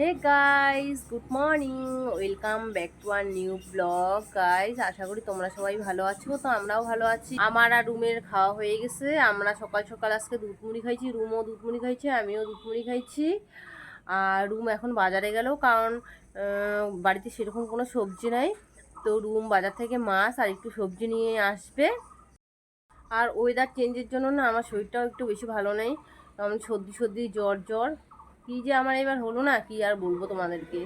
Hey guys good morning welcome back to our new vlog guys আশা করি তোমরা সবাই ভালো আছো, তো আমরাও ভালো আছি। আমার আর রুমের খাওয়া হয়ে গেছে। আমরা সকাল সকাল আজকে দুধ মুড়ি খাইছি, রুমও দুধ মুড়ি খাইছে, আমিও দুধ মুড়ি খাইছি। আর রুম এখন বাজারে গেল, কারণ বাড়িতে সেরকম কোনো সবজি নাই। তো রুম বাজার থেকে মাছ আর একটু সবজি নিয়ে আসবে। আর ওয়েদার চেঞ্জের জন্য না, আমার শরীরটাও একটু বেশি ভালো নেই। কারণ সর্দি সর্দি, জ্বর জ্বর। কী যে আমার এবার হলো না, কি আর বলব তোমাদেরকে?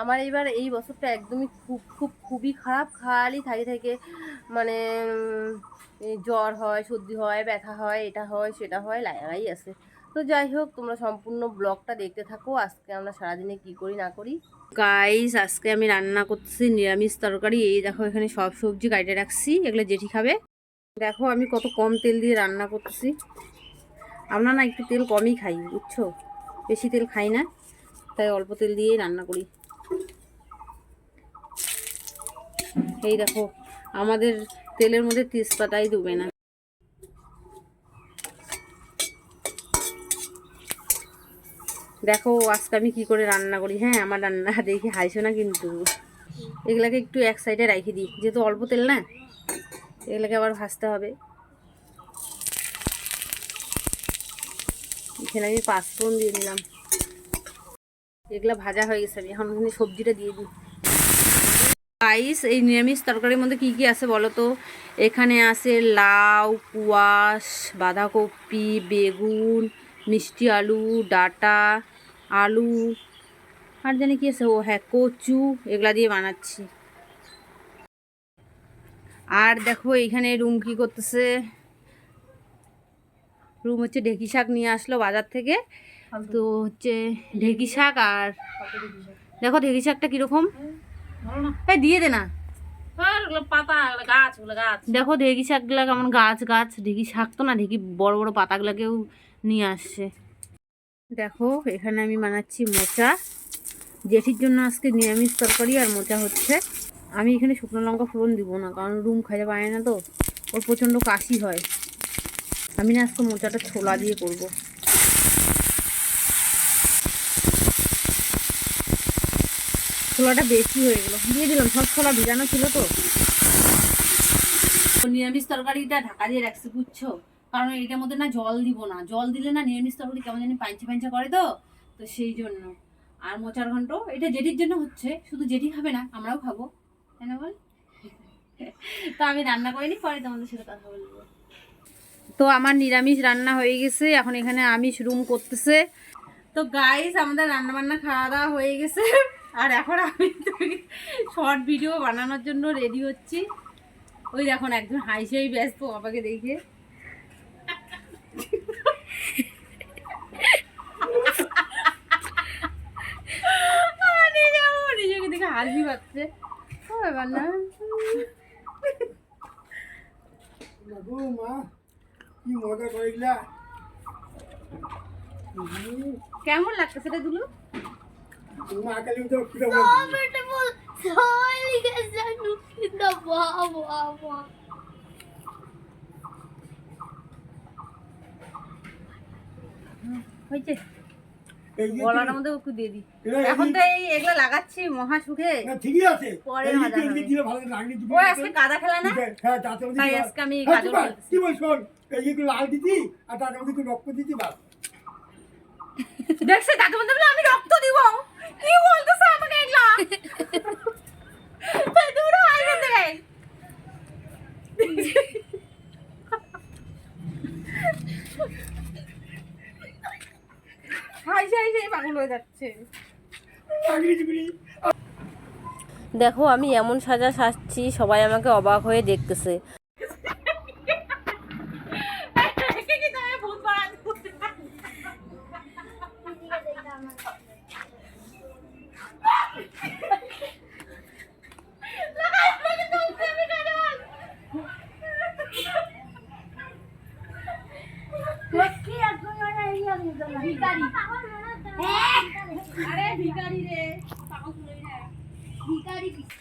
আমার এবার এই বছরটা একদমই খুব খুব, খুবই খারাপ, খালি থাকে, থেকে। মানে জ্বর হয়, সর্দি হয়, ব্যথা হয়, এটা হয়, সেটা হয় লাগাই আছে। তো যাই হোক, তোমরা সম্পূর্ণ ব্লগটা দেখতে থাকো। আজকে আমরা সারাদিনে কি করি, না করি? গাইস আজকে আমি রান্না করতেছি নিরামিষ তরকারি। এই দেখো, এখানে সব সবজি কাটে রাখছি। এগুলো জেঠি খাবে। দেখো, আমি কত কম তেল দিয়ে রান্না করতেছি আমরা না একটু তেল কমই খাই, বুঝছ? বেশি তেল খাই না, তাই অল্প তেল দিয়েই রান্না করি। এই দেখো, আমাদের তেলের মধ্যে তেজপাতাই ডুবে না। দেখো, আজকে আমি কি করে রান্না করি হ্যাঁ আমার রান্না দেখি হাইছো না কিন্তু। এগুলাকে একটু এক সাইডে রেখে দিই, যেহেতু অল্প তেল না, এগুলোকে আবার ভাজতে হবে। এখানে আমি পাঁচফোড়ন দিয়ে দিলাম। এগুলো ভাজা হয়ে গেছে, আমি এখন এখানে সবজিটা দিয়ে দিই। রাইস এই নিরামিষ তরকারির মধ্যে কি কি আছে বলো তো? এখানে আছে লাউ কুয়াশ বাঁধাকপি, বেগুন, মিষ্টি আলু, ডাটা, আলু, আর জানি কি আছে? ও হ্যাঁ কচু, এগুলা দিয়ে বানাচ্ছি। আর দেখো, এখানে রুম কি করতেছে? রুম হচ্ছে ঢেকি শাক নিয়ে আসলো বাজার থেকে। তো হচ্ছে ঢেকি শাক আর দেখো ঢেকি শাকটা কীরকম। এই দিয়ে দে না। পাতা এগুলো গাছ ওগুলো দেখো ঢেকি শাকগুলা কেমন গাছ গাছ। ঢেকি শাক তো না ঢেকি বড় বড় পাতাগুলাকেও নিয়ে আসছে। দেখো এখানে আমি বানাচ্ছি মোচা। জেঠির জন্য আজকে নিরামিষ তরকারি আর মোচা হচ্ছে। আমি এখানে শুকনো লঙ্কা ফোড়ন দিব না কারণ রুম খাইতে পারে না তো। ওর প্রচণ্ড কাশি হয়। আমি না আজকে মোচাটা ছোলা দিয়ে করব। ছোলাটা বেশি হয়ে গেল। দিয়ে দিলাম, সব ছোলা ভিজানো ছিল তো। নিরামিষ তরকারিটা ঢাকা দিয়ে রাখছি, বুঝছ? কারণ এটার মধ্যে না জল দিব না। জল দিলে না নিরামিষ তরকারি কেমন জানি পাঞ্চা পাঞ্চা করে তো তো সেই জন্য। আর মোচার ঘন্ট, এটা জেঠির জন্য হচ্ছে, শুধু জেঠি খাবে না, আমরাও খাব। তাই না বল? তো আমি রান্না করিনি, পরে তোমাদের সাথে কথা বলব। তো আমার নিরামিষ রান্না হয়ে গেছে, এখন এখানে আমিষ রুম করতেছে। তো গাইস আমাদের রান্না বান্না খাওয়া দাওয়া হয়ে গেছে। আর এখন আমি শর্ট ভিডিও বানানোর জন্য রেডি হচ্ছি। ওই দেখুন, একজন হাইসেই ব্যস্ত বাবাকে দেখে। নিজেকে দেখে হাসি পাচ্ছে। কি মজা করিলা? কেমন লাগছে সেটা দুলু? মা কালি তো কি হয়েছে এই যে গলাটার মধ্যে একটু দিয়ে দিই। এখন তো এই এগুলো লাগাচ্ছি মহা সুখে। ঠিকই আছে। পরে এই হবে। দিলে ভালো লাগনি তুমি ও আজকে কাদা খেলা না? হ্যাঁ তাতে মধ্যে তাই আজকে আমি হ্যাঁ, কি বল, শোন লাল আর তার মধ্যে একটু রক্ত বাস। দেখছে তাকে বলতে আমি রক্ত দিব। কি বলতেছে আমাকে এগুলা? দেখো আমি এমন সাজা সাজছি সবাই আমাকে অবাক হয়ে দেখতেছে।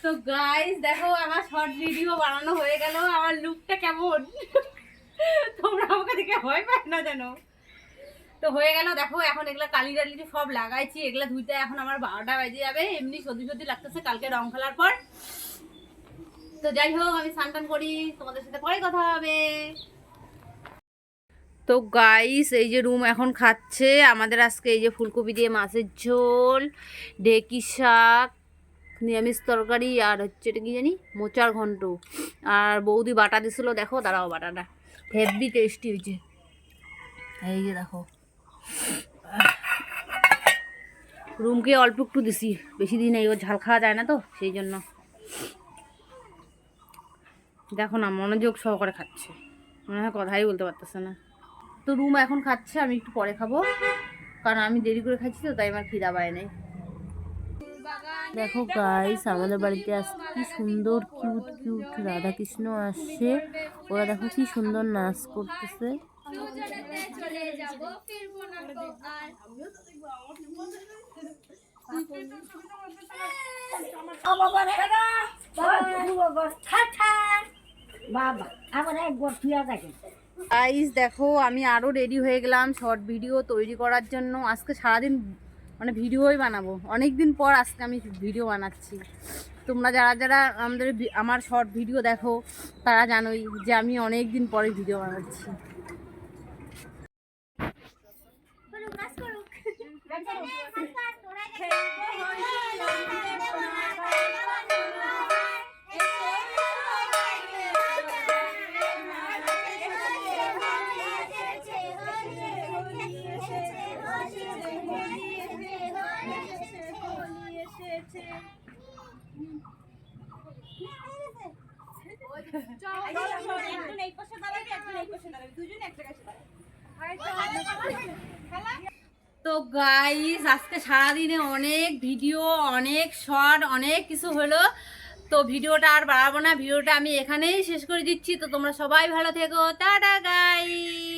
তো গাইস দেখো আমার শর্ট ভিডিও বানানো হয়ে আমার লুকটা কেমন? তোমরা আমাকে দেখে ভয় না জানো তো হয়ে দেখো এখন এগুলা কালি টালি সব লাগাইছি, এগুলা ধুইতে এখন আমার বারোটা বাজে যাবে, এমনি সর্দি সর্দি লাগতেছে, কালকে রং খেলার পর। তো যাই হোক, আমি স্নান টান করি, তোমাদের সাথে পরে কথা হবে। তো গাইস এই যে রুম এখন খাচ্ছে। আমাদের আজকে এই যে ফুলকপি দিয়ে মাছের ঝোল, ঢেকি শাক, নিরামিষ তরকারি আর হচ্ছে এটা কি জানি? মোচার ঘন্ট। আর বৌদি বাটা দিছিল, দেখো, দাঁড়াও বাটাটা। হেভি টেস্টি হয়েছে। এই যে দেখো। রুমকে অল্প একটু দিছি, বেশি দিন এই ও ঝাল খাওয়া যায় না তো, সেই জন্য। দেখো না, মনোযোগ সহকারে খাচ্ছে। মনে হয় কথাই বলতে পারতেছে না। তো রুম এখন খাচ্ছে, আমি একটু পরে খাব। কারণ আমি দেরি করে খাচ্ছি তো, তাই আমার খিদা পায় নাই। দেখো গাইস আমাদের বাড়িতে আজকে কি সুন্দর কিউট কিউট রাধা কৃষ্ণ আসছে। ওরা দেখো কি সুন্দর নাচ করতেছে। বাবা, আমার একবার ফিরা থাকে গাইস দেখো, আমি আরও রেডি হয়ে গেলাম শর্ট ভিডিও তৈরি করার জন্য। আজকে সারাদিন মানে ভিডিওই বানাবো। অনেক দিন পর আজকে আমি ভিডিও বানাচ্ছি। তোমরা যারা যারা আমাদের আমার শর্ট ভিডিও দেখো, তারা জানোই যে আমি অনেক দিন পরে ভিডিও বানাচ্ছি। তো গাইস আজকে সারাদিনে অনেক ভিডিও অনেক শর্ট অনেক কিছু হলো। তো ভিডিওটা আর বাড়াবো না ভিডিওটা আমি এখানেই শেষ করে দিচ্ছি। তো তোমরা সবাই ভালো থেকো। Tata guys